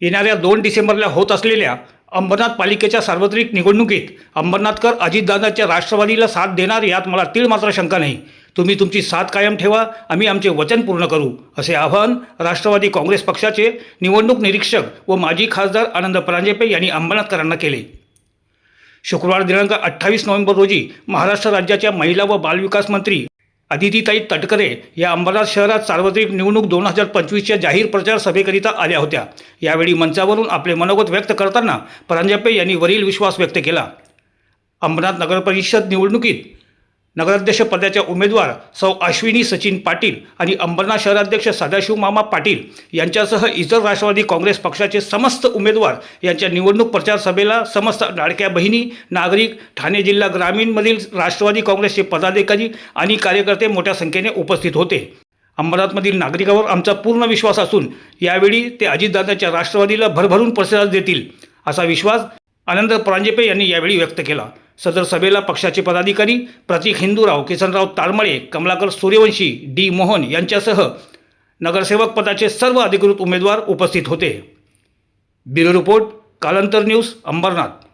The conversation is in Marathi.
येणाऱ्या दोन डिसेंबरला होत असलेल्या अंबरनाथ पालिकेच्या सार्वत्रिक निवडणुकीत अंबरनाथकर अजितदादाच्या राष्ट्रवादीला साथ देणार यात मला तीळ मात्र शंका नाही. तुम्ही तुमची साथ कायम ठेवा आम्ही आमचे वचन पूर्ण करू असे आवाहन राष्ट्रवादी काँग्रेस पक्षाचे निवडणूक निरीक्षक व माजी खासदार आनंद परांजपे यांनी अंबरनाथकरांना केले. शुक्रवार दिनांक अठ्ठावीस नोव्हेंबर रोजी महाराष्ट्र राज्याच्या महिला व बालविकास मंत्री अदितीताई तटकरे या अंबरनाथ शहरात सार्वत्रिक निवडणूक दोन हजार पंचवीसच्या जाहीर प्रचार सभेकरिता आल्या होत्या. यावेळी मंचावरून आपले मनोगत व्यक्त करताना परांजपे यांनी वरील विश्वास व्यक्त केला. अंबरनाथ नगरपरिषद निवडणुकीत नगराध्यक्ष पदाच्या उमेदवार सौ अश्विनी सचिन पाटील आणि अंबरनाथ शहराध्यक्ष सदाशिव मामा पाटील यांच्यासह इतर राष्ट्रवादी काँग्रेस पक्षाचे समस्त उमेदवार यांच्या निवडणूक प्रचार सभेला समस्त लाडक्या बहिणी नागरिक ठाणे जिल्हा ग्रामीणमधील राष्ट्रवादी काँग्रेसचे पदाधिकारी आणि कार्यकर्ते मोठ्या संख्येने उपस्थित होते. अंबरनाथमधील नागरिकांवर आमचा पूर्ण विश्वास असून यावेळी ते अजितदादाच्या राष्ट्रवादीला भरभरून प्रतिसाद देतील असा विश्वास आनंद परांजपे यांनी यावेळी व्यक्त केला. सदर सभेला पक्षाचे पदाधिकारी प्रतीक हिंदूराव किसनराव ताळमळे कमलाकर सूर्यवंशी डी मोहन यांच्यासह नगरसेवक पदाचे सर्व अधिकृत उमेदवार उपस्थित होते. Bureau report Kalantar news Ambernath.